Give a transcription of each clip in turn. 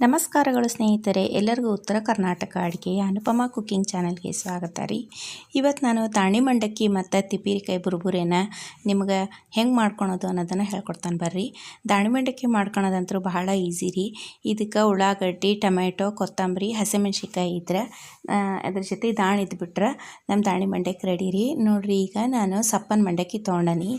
ನಮಸ್ಕಾರಗಳು ಸ್ನೇಹಿತರೆ, ಎಲ್ಲರಿಗೂ ಉತ್ತರ ಕರ್ನಾಟಕ ಅಡುಗೆಯ ಅನುಪಮ ಕುಕ್ಕಿಂಗ್ ಚಾನಲ್ಗೆ ಸ್ವಾಗತ ರೀ. ಇವತ್ತು ನಾನು ತಾಣಿ ಮಂಡಕ್ಕಿ ಮತ್ತು ತಿಪ್ಪಿರಿಕಾಯಿ ಬುರುಬುರೇನ ನಿಮ್ಗೆ ಹೆಂಗೆ ಮಾಡ್ಕೊಳೋದು ಅನ್ನೋದನ್ನು ಹೇಳ್ಕೊಡ್ತಾನೆ ಬರ್ರಿ. ದಾಣಿ ಮಂಡಕ್ಕಿ ಮಾಡ್ಕೊಳೋದಂತರೂ ಬಹಳ ಈಸಿ ರೀ. ಇದಕ್ಕೆ ಉಳ್ಳಾಗಡ್ಡಿ, ಟೊಮೆಟೊ, ಕೊತ್ತಂಬರಿ ಹಸಿಮೆಣ್ಸಿಕಾಯಿ ಇದ್ರೆ ಅದ್ರ ಜೊತೆ ದಾಣಿ ಇದ್ಬಿಟ್ರೆ ನಮ್ಮ ದಾಣಿ ಮಂಡಕ್ಕಿ ರೆಡಿ ರೀ. ನೋಡಿರಿ, ಈಗ ನಾನು ಸಪ್ಪನ ಮಂಡಕ್ಕಿ ತೊಗೊಂಡನಿ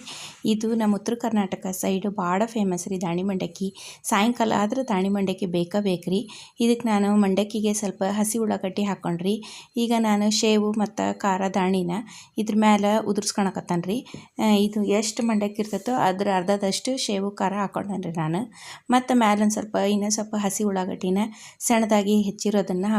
ಇದು ನಮ್ಮ ಉತ್ತರ ಕರ್ನಾಟಕ ಸೈಡು ಭಾಳ ಫೇಮಸ್ ರೀ ದಾಣಿ ಮಂಡಕ್ಕಿ. ಸಾಯಂಕಾಲ ಆದ್ರೆ ದಾಣಿ ಮಂಡಕ್ಕಿ ಬೇಕಾ ಬೇಕ್ರಿ ಇದಕ್ಕೆ ನಾನು ಮಂಡಕ್ಕಿಗೆ ಸ್ವಲ್ಪ ಹಸಿ ಉಳ್ಳಾಗಡ್ಡಿ ಹಾಕ್ಕೊಂಡ್ರಿ ಈಗ ನಾನು ಶೇವು ಮತ್ತು ಖಾರ ದಾಣಿನ ಇದ್ರ ಮೇಲೆ ಉದುರ್ಸ್ಕೊಳಕತ್ತಾನ ರೀ ಇದು ಎಷ್ಟು ಮಂಡಕ್ಕಿ ಇರ್ತೈತೋ ಅದ್ರ ಅರ್ಧದಷ್ಟು ಶೇವು ಖಾರ ಹಾಕ್ಕೊಂಡನ್ರಿ ನಾನು. ಮತ್ತು ಮ್ಯಾಲೆ ಒಂದು ಸ್ವಲ್ಪ ಇನ್ನೂ ಸ್ವಲ್ಪ ಹಸಿ ಉಳ್ಳಾಗಡ್ಡಿನ ಸಣ್ಣದಾಗಿ ಹೆಚ್ಚಿರೋದನ್ನು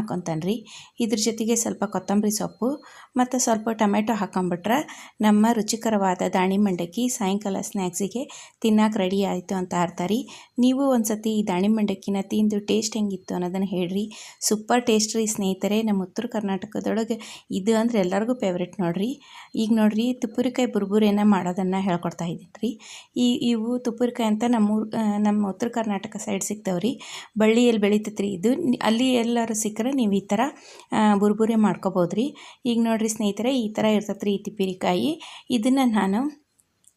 ರೀ ಇದ್ರ ಜೊತೆಗೆ ಸ್ವಲ್ಪ ಕೊತ್ತಂಬರಿ ಸೊಪ್ಪು ಮತ್ತು ಸ್ವಲ್ಪ ಟೊಮೆಟೊ ಹಾಕೊಂಬಿಟ್ರೆ ನಮ್ಮ ರುಚಿಕರವಾದ ದಾಣಿ ಮಂಡಕ್ಕಿ ಸಾಯಂಕಾಲ ಸ್ನ್ಯಾಕ್ಸಿಗೆ ತಿನ್ನಕ್ಕೆ ರೆಡಿ ಆಯಿತು ಅಂತ ಅರ್ಥ ನೀವು ಒಂದು ಸತಿ ಈ ದಾಣಿ ಮಂಡಕ್ಕಿನ ತಿಂದು ಟೇಸ್ಟ್ ಹೆಂಗಿತ್ತು ಅನ್ನೋದನ್ನು ಹೇಳ್ರಿ. ಸೂಪರ್ ಟೇಸ್ಟ್ ರೀ ಸ್ನೇಹಿತರೆ, ನಮ್ಮ ಉತ್ತರ ಕರ್ನಾಟಕದೊಳಗೆ ಇದು ಅಂದ್ರೆ ಎಲ್ಲರಿಗೂ ಫೇವ್ರೇಟ್ ನೋಡ್ರಿ. ಈಗ ನೋಡ್ರಿ, ತುಪ್ಪರಿಕಾಯಿ ಬುರ್ಬುರೇನ ಮಾಡೋದನ್ನು ಹೇಳ್ಕೊಡ್ತಾ ಇದ್ದೀನಿ ರೀ. ಈ, ಇವು ತುಪ್ಪರಿಕಾಯಿ ಅಂತ ನಮ್ಮ ನಮ್ಮ ಉತ್ತರ ಕರ್ನಾಟಕ ಸೈಡ್ ಸಿಗ್ತಾವ್ರಿ. ಬಳ್ಳಿಯಲ್ಲಿ ಬೆಳೀತೈತೆ ರೀ ಇದು. ಅಲ್ಲಿ ಎಲ್ಲರೂ ಸಿಕ್ಕರೆ ನೀವು ಈ ಥರ ಬುರ್ಬುರೆ ಮಾಡ್ಕೋಬೋದು ರೀ ಈಗ ನೋಡ್ರಿ ಸ್ನೇಹಿತರೆ, ಈ ಥರ ಇರ್ತೈತೆ ರೀ ಈ ತಿಪ್ಪಿರಿಕಾಯಿ. ಇದನ್ನು ನಾನು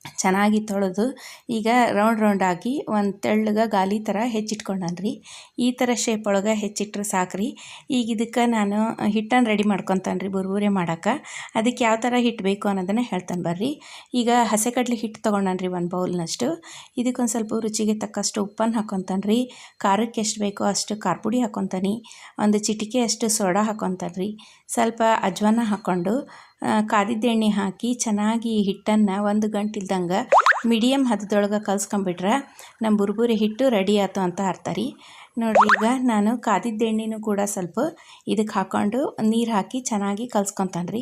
ಚೆನ್ನಾಗಿ ತೊಳೆದು ಈಗ ರೌಂಡ್ ರೌಂಡಾಗಿ ಒಂದು ತೆಳ್ಳಗೆ ಗಾಲಿ ಥರ ಹೆಚ್ಚಿಟ್ಕೊಂಡಾನ ರೀ ಈ ಥರ ಶೇಪ್ ಒಳಗೆ ಹೆಚ್ಚಿಟ್ರೆ ಸಾಕ್ರಿ. ಈಗ ಇದಕ್ಕೆ ನಾನು ಹಿಟ್ಟನ್ನು ರೆಡಿ ಮಾಡ್ಕೊತಾನೆ ರೀ ಬುರ್ಬುರೆ ಮಾಡೋಕೆ. ಅದಕ್ಕೆ ಯಾವ ಥರ ಹಿಟ್ಟು ಬೇಕು ಅನ್ನೋದನ್ನು ಹೇಳ್ತಾನೆ ಬರ್ರಿ. ಈಗ ಹಸೆ ಕಡ್ಲೆ ಹಿಟ್ಟು ತೊಗೊಂಡಾನ ರೀ ಒಂದು ಬೌಲ್ನಷ್ಟು. ಇದಕ್ಕೊಂದು ಸ್ವಲ್ಪ ರುಚಿಗೆ ತಕ್ಕಷ್ಟು ಉಪ್ಪನ್ನು ಹಾಕೊತಾನೆ ರೀ ಖಾರಕ್ಕೆ ಎಷ್ಟು ಬೇಕೋ ಅಷ್ಟು ಖಾರ ಪುಡಿ ಒಂದು ಚಿಟಿಕೆ ಅಷ್ಟು ಸೋಡಾ ಹಾಕೊತಾನೆ ರೀ ಸ್ವಲ್ಪ ಅಜ್ವಾನ ಹಾಕ್ಕೊಂಡು ಕಾದಿದ್ದ ಎಣ್ಣೆ ಹಾಕಿ ಚೆನ್ನಾಗಿ ಹಿಟ್ಟನ್ನು ಒಂದು ಗಂಟಿಲ್ದಂಗೆ ಮೀಡಿಯಮ್ ಹದದೊಳಗೆ ಕಲ್ಸ್ಕೊಂಬಿಟ್ರೆ ನಮ್ಮ ಬುರ್ಬುರಿ ಹಿಟ್ಟು ರೆಡಿ ಆಯ್ತು ಅಂತ ಅರ್ಥ ರೀ. ನೋಡಿರಿ, ಈಗ ನಾನು ಕಾದಿದ್ದ ಎಣ್ಣೆನೂ ಕೂಡ ಸ್ವಲ್ಪ ಇದಕ್ಕೆ ಹಾಕ್ಕೊಂಡು ನೀರು ಹಾಕಿ ಚೆನ್ನಾಗಿ ಕಲ್ಸ್ಕೊತಾನೆ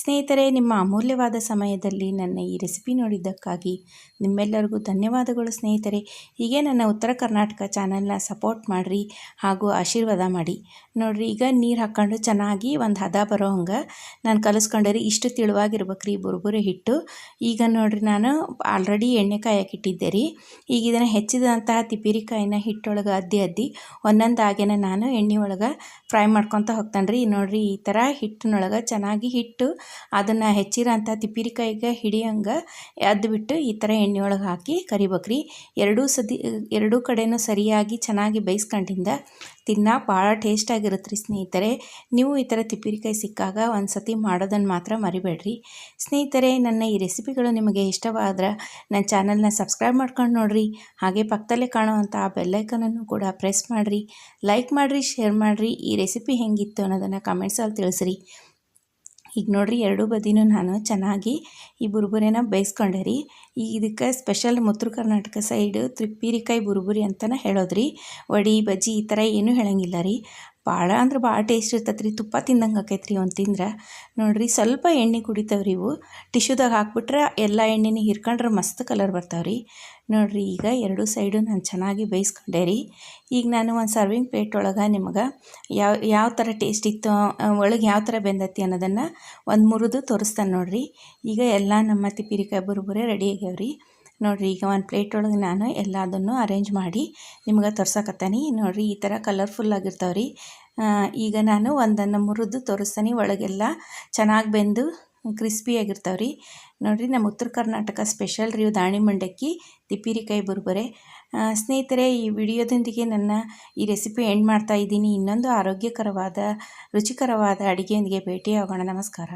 ಸ್ನೇಹಿತರೆ, ನಿಮ್ಮ ಅಮೂಲ್ಯವಾದ ಸಮಯದಲ್ಲಿ ನನ್ನ ಈ ರೆಸಿಪಿ ನೋಡಿದ್ದಕ್ಕಾಗಿ ನಿಮ್ಮೆಲ್ಲರಿಗೂ ಧನ್ಯವಾದಗಳು ಸ್ನೇಹಿತರೆ. ಹೀಗೆ ನನ್ನ ಉತ್ತರ ಕರ್ನಾಟಕ ಚಾನಲ್ನ ಸಪೋರ್ಟ್ ಮಾಡಿರಿ ಹಾಗೂ ಆಶೀರ್ವಾದ ಮಾಡಿ. ನೋಡಿರಿ, ಈಗ ನೀರು ಹಾಕ್ಕೊಂಡು ಚೆನ್ನಾಗಿ ಒಂದು ಹದ ಬರೋ ಹಂಗೆ ನಾನು ಕಲಿಸ್ಕೊಂಡೆ ರೀ ಇಷ್ಟು ತಿಳುವಾಗಿರ್ಬೇಕು ರೀ ಬುರ್ಬುರೆ ಹಿಟ್ಟು. ಈಗ ನೋಡಿರಿ, ನಾನು ಆಲ್ರೆಡಿ ಎಣ್ಣೆ ಹಾಕಿಟ್ಟಿದ್ದೆ ರೀ. ಈಗ ಇದನ್ನು ಹೆಚ್ಚಿದಂತಹ ತಿಪ್ಪಿರಿಕಾಯಿನ ಹಿಟ್ಟೊಳಗೆ ಅದ್ದಿ ಅದ್ದಿ ಒಂದೊಂದಾಗೇನೆ ನಾನು ಎಣ್ಣೆ ಒಳಗೆ ಫ್ರೈ ಮಾಡ್ಕೊತ ಹೋಗ್ತಾನೆ ರೀ. ನೋಡಿರಿ, ಈ ಥರ ಹಿಟ್ಟಿನೊಳಗೆ ಚೆನ್ನಾಗಿ ಹಿಟ್ಟು ಅದನ್ನು ಹೆಚ್ಚಿರೋಂಥ ತಿಪ್ಪಿರಿಕಾಯಿಗೆ ಹಿಡಿಯಂಗೆ ಬಿಟ್ಟು ಈ ಥರ ಎಣ್ಣೆ ಒಳಗೆ ಹಾಕಿ ಕರಿಬೇಕ್ರಿ ಎರಡೂ ಸದಿ, ಎರಡೂ ಕಡೆಯೂ ಸರಿಯಾಗಿ ಚೆನ್ನಾಗಿ ಬೇಯಿಸ್ಕೊಂಡಿಂದ ತಿನ್ನ, ಭಾಳ ಟೇಸ್ಟಾಗಿರುತ್ತೆ ರೀ ಸ್ನೇಹಿತರೆ. ನೀವು ಈ ಥರ ತಿಪ್ಪಿರಿಕಾಯಿ ಸಿಕ್ಕಾಗ ಒಂದು ಸತಿ ಮಾಡೋದನ್ನು ಮಾತ್ರ ಮರಿಬೇಡ್ರಿ. ಸ್ನೇಹಿತರೆ, ನನ್ನ ಈ ರೆಸಿಪಿಗಳು ನಿಮಗೆ ಇಷ್ಟವಾದ್ರೆ ನನ್ನ ಚಾನಲ್ನ ಸಬ್ಸ್ಕ್ರೈಬ್ ಮಾಡ್ಕೊಂಡು ನೋಡಿರಿ. ಹಾಗೆ ಪಕ್ಕದಲ್ಲೇ ಕಾಣುವಂಥ ಆ ಬೆಲ್ಲೈಕನನ್ನು ಕೂಡ ಪ್ರೆಸ್ ಮಾಡಿರಿ ಲೈಕ್ ಮಾಡಿರಿ ಶೇರ್ ಮಾಡಿರಿ. ಈ ರೆಸಿಪಿ ಹೆಂಗಿತ್ತು ಅನ್ನೋದನ್ನು ಕಮೆಂಟ್ಸಲ್ಲಿ ತಿಳಿಸ್ರಿ. ಈಗ ನೋಡಿರಿ, ಎರಡೂ ಬದಿನೂ ನಾನು ಚೆನ್ನಾಗಿ ಈ ಬುರುಬುರಿನ ಬೇಯಿಸ್ಕೊಂಡೆ ರೀ ಈಗ ಇದಕ್ಕೆ ಸ್ಪೆಷಲ್ ಉತ್ತರ ಕರ್ನಾಟಕ ಸೈಡು ತ್ರಿಪ್ಪಿರಿಕಾಯಿ ಬುರುಬುರಿ ಅಂತಲೇ ಹೇಳೋದ್ರಿ. ವಡಿ, ಬಜ್ಜಿ ಈ ಥರ ಏನೂ ಹೇಳೋಂಗಿಲ್ಲ ರೀ. ಭಾಳ ಅಂದ್ರೆ ಭಾಳ ಟೇಸ್ಟ್ ಇರ್ತೈತೆ ರೀ ತುಪ್ಪ ತಿಂದಂಗೆ ಆಕೈತೆ ರೀ ಒಂದು ತಿಂದ್ರೆ. ನೋಡಿರಿ, ಸ್ವಲ್ಪ ಎಣ್ಣೆ ಕುಡಿತಾವೆ ರೀ ಇವು. ಟಿಶ್ಯೂದಾಗ ಹಾಕ್ಬಿಟ್ರೆ ಎಲ್ಲ ಎಣ್ಣೆನ ಹಿರ್ಕೊಂಡ್ರೆ ಮಸ್ತ್ ಕಲರ್ ಬರ್ತಾವೆ ರೀ ನೋಡಿರಿ, ಈಗ ಎರಡು ಸೈಡು ನಾನು ಚೆನ್ನಾಗಿ ಬೇಯಿಸ್ಕೊಂಡೆ ರೀ. ಈಗ ನಾನು ಒಂದು ಸರ್ವಿಂಗ್ ಪ್ಲೇಟ್ ಒಳಗೆ ನಿಮಗೆ ಯಾವ ಯಾವ ಥರ ಟೇಸ್ಟ್ ಇತ್ತು ಒಳಗೆ ಯಾವ ಥರ ಬೆಂದತಿ ಅನ್ನೋದನ್ನು ಒಂದು ಮುರಿದು ತೋರಿಸ್ತಾನೆ ನೋಡಿರಿ. ಈಗ ಎಲ್ಲ ನಮ್ಮ ತಿಪ್ಪಿರಿಕಾಯಿ ಬರುಬರೇ ರೆಡಿ ಆಗ್ಯಾವ್ರಿ. ನೋಡಿರಿ, ಈಗ ಒಂದು ಪ್ಲೇಟ್ ಒಳಗೆ ನಾನು ಎಲ್ಲದನ್ನು ಅರೇಂಜ್ ಮಾಡಿ ನಿಮ್ಗೆ ತೋರ್ಸಕತ್ತಾನೆ. ನೋಡಿರಿ, ಈ ಥರ ಕಲರ್ಫುಲ್ ಆಗಿರ್ತಾವೆ ರೀ ಈಗ ನಾನು ಒಂದನ್ನು ಮುರಿದು ತೋರಿಸ್ತೀನಿ ಒಳಗೆಲ್ಲ ಚೆನ್ನಾಗಿ ಬೆಂದು ಕ್ರಿಸ್ಪಿಯಾಗಿರ್ತಾವೆ ರೀ ನೋಡಿರಿ ನಮ್ಮ ಉತ್ತರ ಕರ್ನಾಟಕ ಸ್ಪೆಷಲ್ ರೀ, ದಾಣಿ ಮಂಡಕ್ಕಿ ತಿಪ್ಪಿರಿಕಾಯಿ ಬರ್ಬರೆ. ಸ್ನೇಹಿತರೆ, ಈ ವಿಡಿಯೋದೊಂದಿಗೆ ನನ್ನ ಈ ರೆಸಿಪಿ ಎಂಡ್ ಮಾಡ್ತಾ ಇದ್ದೀನಿ. ಇನ್ನೊಂದು ಆರೋಗ್ಯಕರವಾದ, ರುಚಿಕರವಾದ ಅಡುಗೆಯೊಂದಿಗೆ ಭೇಟಿಯಾಗೋಣ. ನಮಸ್ಕಾರ.